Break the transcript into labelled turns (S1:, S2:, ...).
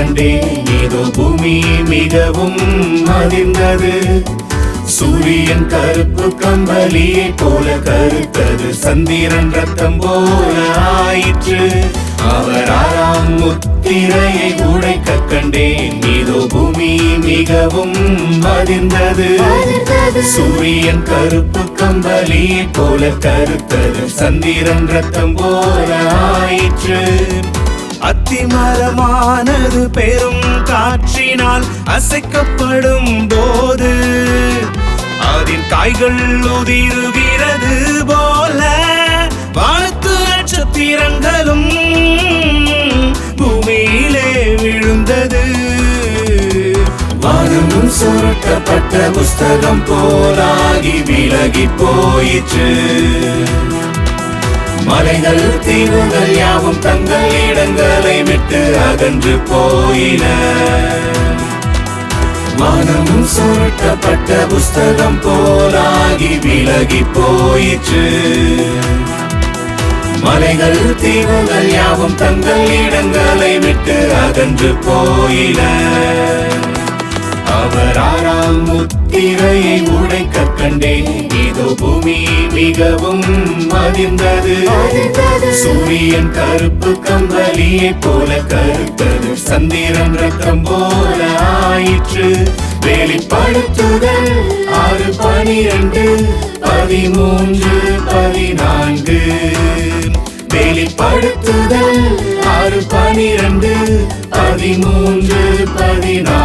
S1: கண்டேன் ஏதோ பூமி மிகவும் அதிர்ந்தது சூரியன் கருப்பு கம்பளியை போல கருத்தது. சந்திரன் ரத்தம் போல ஆயிற்று. அவர் ஆறாம் முத்திரையை உடைக்க கண்டேன். ஏதோ பூமி மிகவும் அதிர்ந்தது சூரியன் கருப்பு கம்பளியை போல கருத்தது. சந்திரன் ரத்தம் போல ஆயிற்று. அத்திமரமானது பெரும் காற்றினால் அசைக்கப்படும் போது அதன் காய்கள் உதிருகிறது போல வாழ்த்து நட்சத்திரங்களும் பூமியிலே விழுந்தது. வானமும் சுருட்டப்பட்ட புஸ்தகம் போலாகி விலகி போயிற்று. மலைகள் தீவுகள் யாவும் தங்கள் இடங்களை விட்டு அகன்று போயின. மனமும் சுருட்டப்பட்ட புஸ்தகம் போலாகி விலகி போயிற்று. மலைகள் தீவுகள் யாவும் தங்கள் இடங்களை விட்டு அகன்று போயின. கண்டேன் ஏதோ பூமி மிகவும் அதிர்ந்தது சூரியன் கருப்பு கம்பலியை போல கருத்தது. சந்திரன் ரத்தம் போல ஆயிற்று. வெளிப்படுத்துதல் ஆறு பனிரெண்டு பதிமூன்று பதினான்கு. வெளிப்படுத்துதல் ஆறு பனிரெண்டு பதிமூன்று பதினான்கு.